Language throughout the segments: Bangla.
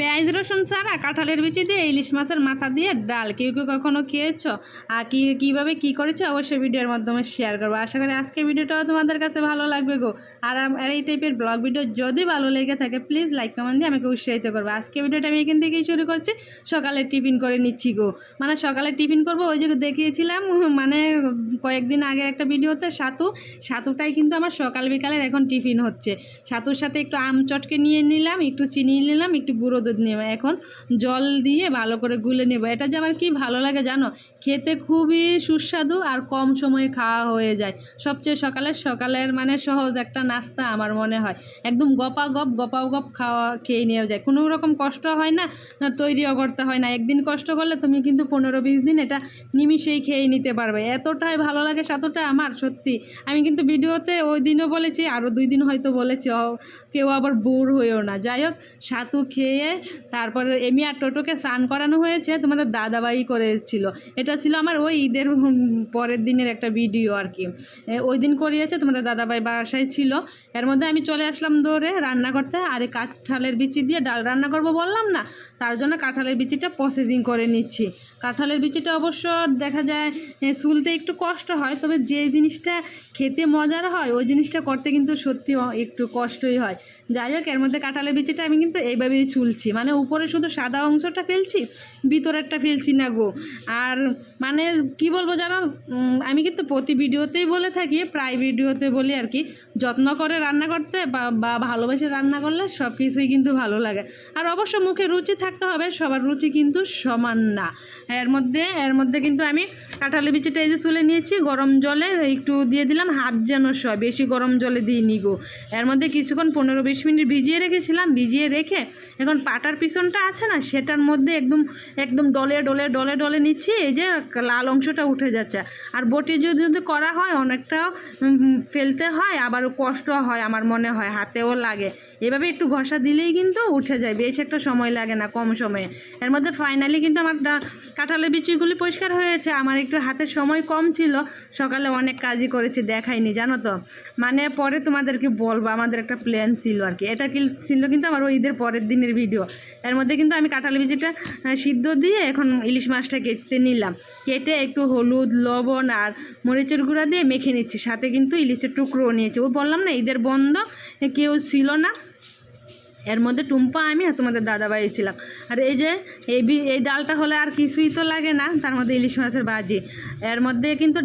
পেঁয়াজ রসুন ছাড়া কাঁঠালের বিচি দিয়ে ইলিশ মাছের মাথা দিয়ে ডাল। কেউ কেউ কখনো খেয়েছো? আর কি, কীভাবে কী করেছ? অবশ্যই ভিডিওর মাধ্যমে শেয়ার করব। আশা করি আজকের ভিডিওটাও তোমাদের কাছে ভালো লাগবে গো। আর আর এই টাইপের ব্লগ ভিডিও যদি ভালো লেগে থাকে প্লিজ লাইক কমেন্ট দিয়ে আমাকে উৎসাহিত করব। আজকে ভিডিওটা আমি এখান থেকেই শুরু করছি। সকালে টিফিন করে নিচ্ছি গো। মানে সকালে টিফিন করব, ওই যে দেখিয়েছিলাম মানে কয়েকদিন আগের একটা ভিডিওতে সাতু। সাতুটাই কিন্তু আমার সকাল বিকালের এখন টিফিন হচ্ছে। সাতুর সাথে একটু আম চটকে নিয়ে নিলাম, একটু চিনি নিলাম, একটু গুঁড়ো দুধ নেবে। এখন জল দিয়ে ভালো করে গুলে নেব। এটা যে আমার কি ভালো লাগে জানো? খেতে খুবই সুস্বাদু আর কম সময়ে খাওয়া হয়ে যায়। সবচেয়ে সকালের সকালের মানে সহজ একটা নাস্তা আমার মনে হয়। একদম গপা গপ, গপাও গপ খাওয়া খেয়ে নেওয়া যায়। কোনো রকম কষ্ট হয় না না তৈরিও করতে হয় না। একদিন কষ্ট করলে তুমি কিন্তু পনেরো বিশ দিন এটা নিমিষেই খেয়ে নিতে পারবে। এতটাই ভালো লাগে সাতটা আমার, সত্যি। আমি কিন্তু ভিডিওতে ওই দিনও বলেছি, আরও দুই দিন হয়তো বলেছি কেউ আবার বোর হয়েও না। যাই হোক, সাতু খেয়ে তারপরে এমি আর টোটোকে স্নান করানো হয়েছে, তোমাদের দাদাবাই করেছিল। এটা ছিল আমার ওই ঈদের পরের দিনের একটা ভিডিও আর কি। ওই দিন করিয়েছে তোমাদের দাদাভাই বাসায় ছিল। এর মধ্যে আমি চলে আসলাম দৌড়ে রান্না করতে আর এই কাঁঠালের বিচি দিয়ে ডাল রান্না করব বললাম না তার জন্য কাঁঠালের বিচিটা প্রসেসিং করে নিচ্ছি। কাঁঠালের বিচিটা অবশ্য দেখা যায় এ, শুলতে একটু কষ্ট হয় তবে যে জিনিসটা খেতে মজার হয় ওই জিনিসটা করতে কিন্তু সত্যি একটু কষ্টই হয়। যাই হোক এর মধ্যে কাঁঠালের বিচিটা আমি কিন্তু এইভাবেই চুলছি মানে উপরে শুধু সাদা অংশটা ফেলছি ভিতরেরটা ফেলছি না গো। আর মানে কি বলব জানো? আমি কিন্তু প্রতি ভিডিওতেই বলে থাকি, প্রায় ভিডিওতে বলি আর কি, যত্ন করে রান্না করতে বা ভালোবেসে রান্না করলে সব কিছুই কিন্তু ভালো লাগে। আর অবশ্য মুখে রুচি থাকতে হবে, সবার রুচি কিন্তু সমান না। এর মধ্যে এর মধ্যে কিন্তু আমি কাঁঠালি বিচিটা এই যে চুলে নিয়েছি, গরম জলে একটু দিয়ে দিলাম, হাত যেন সয় বেশি গরম জলে দিয়ে নিগো এর মধ্যে কিছুক্ষণ পনেরো বিশ মিনিট ভিজিয়ে রেখেছিলাম, ভিজিয়ে রেখে এখন পাটার পিছনটা আছে না, সেটার মধ্যে একদম একদম ডলে ডলে ডলে ডলে নিচ্ছি, এই যে লাল অংশটা উঠে যাচ্ছে। আর বটি যদি যদি করা হয়, অনেকটা ফেলতে হয়, আবার কষ্ট হয় আমার মনে হয়, হাতেও লাগে। এভাবে একটু ঘষা দিলেই কিন্তু উঠে যায়, বেশ একটা সময় লাগে না, কম সময়ে। এর মধ্যে ফাইনালি কিন্তু আমার কাঁঠালের বিচিগুলি পরিষ্কার হয়েছে, আমার একটু হাতের সময় কম ছিল, সকালে অনেক কাজই করেছি, দেখাইনি, জানো তো? মানে পরে তোমাদেরকে বলব, আমাদের একটা প্ল্যান ছিল আর কি। এটা কি ছিল কিন্তু আমার ওই ঈদের পরের দিনের ভিডিও এর মধ্যে কিন্তু আমি কাঁঠালের বিচিটা সিদ্ধ দিয়ে এখন ইলিশ মাছটা কেটে নিলাম। কেটে একটু হলুদ, লবণ আর মরিচের গুঁড়া দিয়ে মেখে নিচ্ছি। সাথে কিন্তু ইলিশের টুকরো নিয়েছি। ও বললাম না, ঈদের বন্ধ, কেউ ছিল না। এর মধ্যে টুম্পা আমি আর তোমাদের দাদাভাই ছিলাম। আর এই যে, এই এই ডালটা হলে আর কিছুই তো লাগে না, তার মধ্যে ইলিশ মাছের ভাজি। এর মধ্যে কিন্তু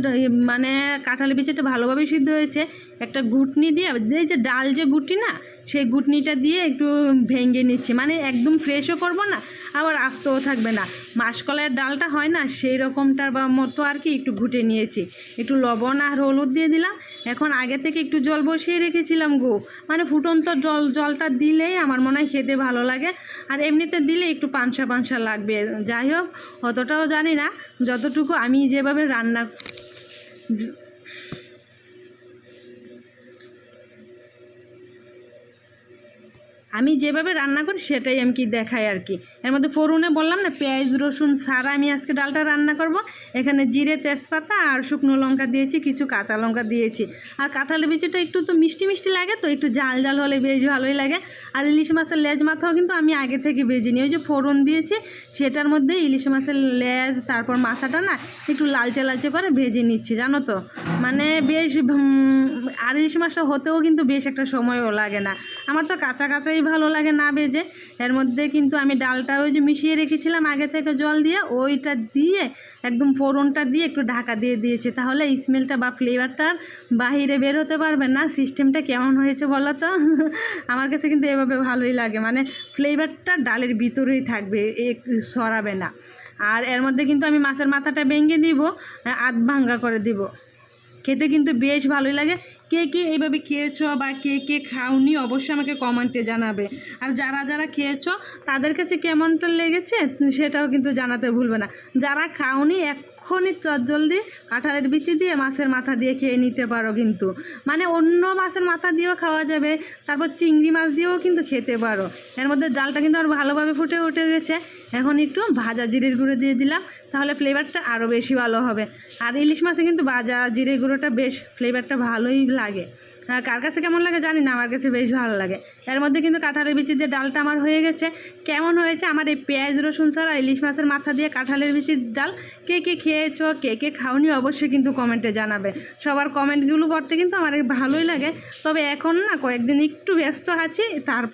মানে কাঁঠাল বিচিটা ভালোভাবে সিদ্ধ হয়েছে। একটা ঘুটনি দিয়ে এই যে ডাল যে গুটি না, সেই ঘুটনিটা দিয়ে একটু ভেঙে নিচ্ছি। মানে একদম ফ্রেশও করব না, আবার আস্তও থাকবে না। মাসকলাইয়ের ডালটা হয় না, সেই রকমটার বা মতো আর কি একটু ঘুটে নিয়েছি। একটু লবণ আর হলুদ দিয়ে দিলাম। এখন আগে থেকে একটু জল বসিয়ে রেখেছিলাম গো। মানে ফুটন্ত জল, জলটা দিলেই আমার মনে হয় খেতে ভালো লাগে। আর এমনিতে দিলে একটু পানসা পানসা লাগবে। যাই হোক, অতটাও জানি না। যতটুকু আমি যেভাবে রান্না আমি যেভাবে রান্না করি সেটাই আমি কি দেখাই আর কি। এর মধ্যে ফোড়নে বললাম না, পেঁয়াজ, রসুন ছাড়া আমি আজকে ডালটা রান্না করব। এখানে জিরে, তেজপাতা আর শুকনো লঙ্কা দিয়েছি, কিছু কাঁচা লঙ্কা দিয়েছি। আর কাঁঠালি বিচিটা একটু তো মিষ্টি মিষ্টি লাগে তো, একটু জাল জাল হলে বেশ ভালোই লাগে। আর ইলিশ মাছের লেজ মাথাও কিন্তু আমি আগে থেকে ভেজে নিই ওই যে ফোড়ন দিয়েছি, সেটার মধ্যে ইলিশ মাছের লেজ, তারপর মাথাটা না একটু লালচে লালচে করে ভেজে নিচ্ছি, জানো তো। মানে বেশ আর ইলিশ মাছটা হতেও কিন্তু বেশ একটা সময়ও লাগে না। আমার তো কাঁচা কাঁচাই ভালো লাগে না ভেজে। এর মধ্যে কিন্তু আমি ডালটা ওই যে মিশিয়ে রেখেছিলাম আগে থেকে জল দিয়ে, ওইটা দিয়ে, একদম ফোড়নটা দিয়ে একটু ঢাকা দিয়ে দিয়েছি। তাহলে স্মেলটা বা ফ্লেভারটা বাহিরে বের হতে পারবে না। সিস্টেমটা কেমন হয়েছে বলো তো? আমার কাছে কিন্তু এভাবে ভালোই লাগে। মানে ফ্লেভারটা ডালের ভিতরেই থাকবে, এ সরাবে না। আর এর মধ্যে কিন্তু আমি মাছের মাথাটা ভেঙে দিব আধ ভাঙ্গা করে দিব। খেতে কিন্তু বেশ ভালোই লাগে। কে কে এইভাবে খেয়েছো বা কে কে খাওনি অবশ্যই আমাকে কমেন্টে জানাবে। আর যারা যারা খেয়েছো, তাদের কাছে কেমনটা লেগেছে, সেটাও কিন্তু জানাতে ভুলবে না। যারা খাওনি এক্ষুনি চটজলদি কাঁঠালের বিচি দিয়ে মাছের মাথা দিয়ে খেয়ে নিতে পারো কিন্তু। মানে অন্য মাছের মাথা দিয়েও খাওয়া যাবে, তারপর চিংড়ি মাছ দিয়েও কিন্তু খেতে পারো। এর মধ্যে ডালটা কিন্তু আর ভালোভাবে ফুটে উঠে গেছে। এখন একটু ভাজা জিরের গুঁড়ো দিয়ে দিলাম, তাহলে ফ্লেভারটা আরও বেশি ভালো হবে। আর ইলিশ মাছে কিন্তু ভাজা জিরে গুঁড়োটা বেশ ফ্লেভারটা ভালোই লাগে। কার কাছে কেমন লাগে জানি না, আমার কাছে বেশ ভালো লাগে। এর মধ্যে কিন্তু কাঁঠালের বিচি দিয়ে ডালটা আমার হয়ে গেছে। কেমন হয়েছে? আমার এই পেঁয়াজ, রসুন ছাড়া ইলিশ মাছের মাথা দিয়ে কাঁঠালের বিচির ডাল কে কে খেয়েছো, কে কে খাওনি অবশ্যই কিন্তু কমেন্টে জানাবে। সবার কমেন্টগুলো পড়তে কিন্তু আমার ভালোই লাগে। তবে এখন না কয়েকদিন একটু ব্যস্ত আছি, তারপর